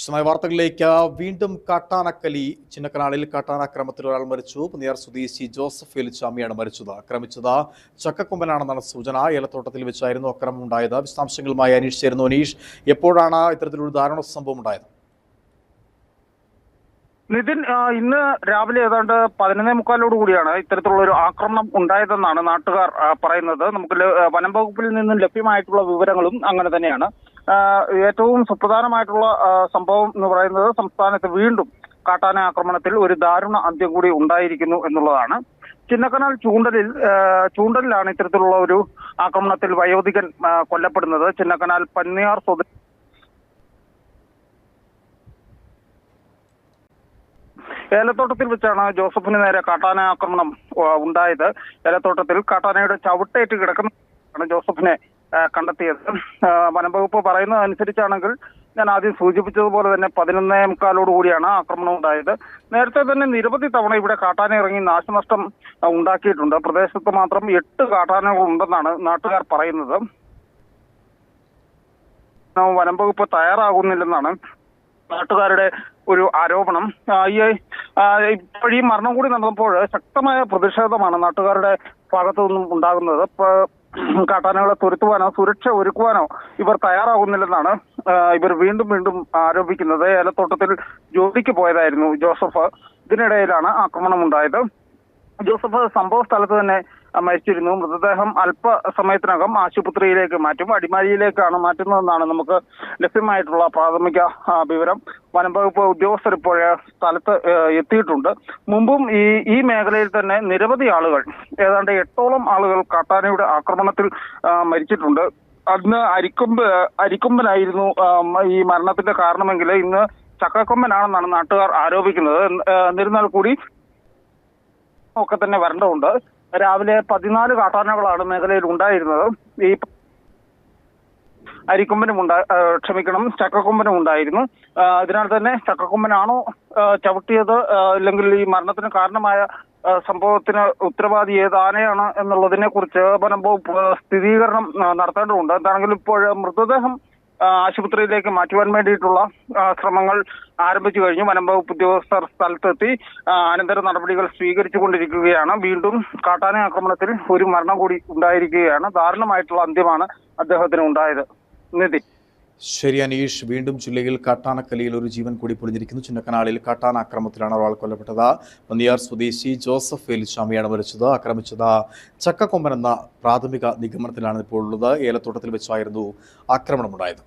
വിശദമായ വാർത്തകളിലേക്ക് വീണ്ടും കാട്ടാനക്കലി ചിന്നക്കനാളിൽ കാട്ടാനാക്രമത്തിൽ ഒരാൾ മരിച്ചു. പുന്നിയാർ സ്വദേശി ജോസഫ് എലിച്ചാമിയാണ് മരിച്ചത്. ആക്രമിച്ചത് ചക്കക്കൊമ്പനാണെന്നാണ് സൂചന. ഏലത്തോട്ടത്തിൽ വെച്ചായിരുന്നു അക്രമം ഉണ്ടായത് വിശദാംശങ്ങളുമായി അനീഷ് ചേരുന്നു. അനീഷ് എപ്പോഴാണ് ഇത്തരത്തിലൊരു ദാരുണ സംഭവം ഉണ്ടായത് നിതിൻ ഇന്ന് രാവിലെ ഏതാണ്ട് പതിനൊന്നേ മുക്കാലോട് കൂടിയാണ് ഇത്തരത്തിലുള്ള ഒരു ആക്രമണം ഉണ്ടായതെന്നാണ് നാട്ടുകാർ പറയുന്നത്. നമുക്ക് വനം വകുപ്പിൽ നിന്നും ലഭ്യമായിട്ടുള്ള വിവരങ്ങളും അങ്ങനെ തന്നെയാണ്. ഏറ്റവും സുപ്രധാനമായിട്ടുള്ള സംഭവം എന്ന് പറയുന്നത് സംസ്ഥാനത്ത് വീണ്ടും കാട്ടാന ആക്രമണത്തിൽ ഒരു ദാരുണ അന്ത്യം കൂടി ഉണ്ടായിരിക്കുന്നു എന്നുള്ളതാണ്. ചിന്നക്കനാൽ ചൂണ്ടലിൽ ചൂണ്ടലിലാണ് ഇത്തരത്തിലുള്ള ഒരു ആക്രമണത്തിൽ വയോധികൻ കൊല്ലപ്പെടുന്നത്. ചിന്നക്കനാൽ പന്നിയാർ സ്വദേശി ഏലത്തോട്ടത്തിൽ വെച്ചാണ് ജോസഫിന് നേരെ കാട്ടാന ആക്രമണം ഉണ്ടായത്. ഏലത്തോട്ടത്തിൽ കാട്ടാനയുടെ ചവിട്ടേറ്റ് കിടക്കുന്ന ജോസഫിനെ കണ്ടെത്തിയത്. വനംവകുപ്പ് പറയുന്നത് അനുസരിച്ചാണെങ്കിൽ ഞാൻ ആദ്യം സൂചിപ്പിച്ചതുപോലെ തന്നെ പതിനൊന്നേ മുക്കാലോട് കൂടിയാണ് ആക്രമണം ഉണ്ടായത്. നേരത്തെ തന്നെ നിരവധി തവണ ഇവിടെ കാട്ടാന ഇറങ്ങി നാശനഷ്ടം ഉണ്ടാക്കിയിട്ടുണ്ട്. പ്രദേശത്ത് മാത്രം എട്ട് കാട്ടാനകൾ ഉണ്ടെന്നാണ് നാട്ടുകാർ പറയുന്നത്. വനം വനംവകുപ്പ് തയ്യാറാകുന്നില്ലെന്നാണ് നാട്ടുകാരുടെ ഒരു ആരോപണം. ഈ ഇപ്പോഴീ മരണം കൂടി നടന്നപ്പോൾ ശക്തമായ പ്രതിഷേധമാണ് നാട്ടുകാരുടെ ഭാഗത്തു നിന്നും ഉണ്ടാകുന്നത്. കാട്ടാനകളെ തുരത്തുവാനോ സുരക്ഷ ഒരുക്കുവാനോ ഇവർ തയ്യാറാകുന്നില്ലെന്നാണ് ഇവർ വീണ്ടും വീണ്ടും ആരോപിക്കുന്നത്. ഏലത്തോട്ടത്തിൽ ജോലിക്ക് പോയതായിരുന്നു ജോസഫ്. ഇതിനിടയിലാണ് ആക്രമണം ഉണ്ടായത് ജോസഫ് സംഭവ സ്ഥലത്ത് തന്നെ മരിച്ചിരുന്നു. മൃതദേഹം അല്പ സമയത്തിനകം ആശുപത്രിയിലേക്ക് മാറ്റും. അടിമാലിയിലേക്കാണ് മാറ്റുന്നതെന്നാണ് നമുക്ക് ലഭ്യമായിട്ടുള്ള പ്രാഥമിക വിവരം. വനംവകുപ്പ് ഉദ്യോഗസ്ഥർ ഇപ്പോൾ സ്ഥലത്ത് എത്തിയിട്ടുണ്ട്. മുമ്പും ഈ ഈ മേഖലയിൽ തന്നെ നിരവധി ആളുകൾ ഏതാണ്ട് എട്ടോളം ആളുകൾ കാട്ടാനയുടെ ആക്രമണത്തിൽ മരിച്ചിട്ടുണ്ട്. അന്ന് അരിക്കൊമ്പ് അരിക്കൊമ്പനായിരുന്നു ഈ മരണത്തിന്റെ കാരണമെങ്കിൽ ഇന്ന് ചക്കക്കൊമ്പനാണെന്നാണ് നാട്ടുകാർ ആരോപിക്കുന്നത്. എന്നിരുന്നാൽ കൂടി ഒക്കെ തന്നെ വരേണ്ടതുണ്ട്. രാവിലെ പതിനാല് കാട്ടാനകളാണ് മേഖലയിൽ ഉണ്ടായിരുന്നത്. ഈ അരിക്കൊമ്പനും ഉണ്ടാ ആ, ക്ഷമിക്കണം ചക്കക്കൊമ്പനും ഉണ്ടായിരുന്നു. അതിനാൽ തന്നെ ചക്കക്കൊമ്പനാണോ ചവിട്ടിയത് അല്ലെങ്കിൽ ഈ മരണത്തിന് കാരണമായ സംഭവത്തിന് ഉത്തരവാദി ഏത് ആനയാണ് എന്നുള്ളതിനെ കുറിച്ച് വനം സ്ഥിരീകരണം നടത്തേണ്ടതുണ്ട്. എന്താണെങ്കിലും ഇപ്പോൾ മൃതദേഹം ആശുപത്രിയിലേക്ക് മാറ്റുവാൻ വേണ്ടിയിട്ടുള്ള ശ്രമങ്ങൾ ആരംഭിച്ചു കഴിഞ്ഞു. വനം വകുപ്പ് ഉദ്യോഗസ്ഥർ സ്ഥലത്തെത്തി അനന്തര നടപടികൾ സ്വീകരിച്ചുകൊണ്ടിരിക്കുകയാണ്. വീണ്ടും കാട്ടാന ആക്രമണത്തിൽ ഒരു മരണം കൂടി ഉണ്ടായിരിക്കുകയാണ്. ദാരുണമായിട്ടുള്ള അന്ത്യമാണ് അദ്ദേഹത്തിന് ഉണ്ടായത്. നിതിൻ. ശരി അനീഷ് വീണ്ടും ജില്ലയിൽ കാട്ടാനക്കലിയിൽ ഒരു ജീവൻ കൂടി പൊളിഞ്ഞിരിക്കുന്നു. ചിന്നക്കനാളിൽ കാട്ടാന ആക്രമണത്തിലാണ് ഒരാൾ കൊല്ലപ്പെട്ടത്. പന്നിയാർ സ്വദേശി ജോസഫ് എലിച്ചാമിയാണ് മരിച്ചത്. ആക്രമിച്ചത് ചക്കക്കൊമ്പൻ എന്ന പ്രാഥമിക നിഗമനത്തിലാണ് ഇപ്പോൾ ഉള്ളത്. ഏലത്തോട്ടത്തിൽ വെച്ചായിരുന്നു ആക്രമണമുണ്ടായത്.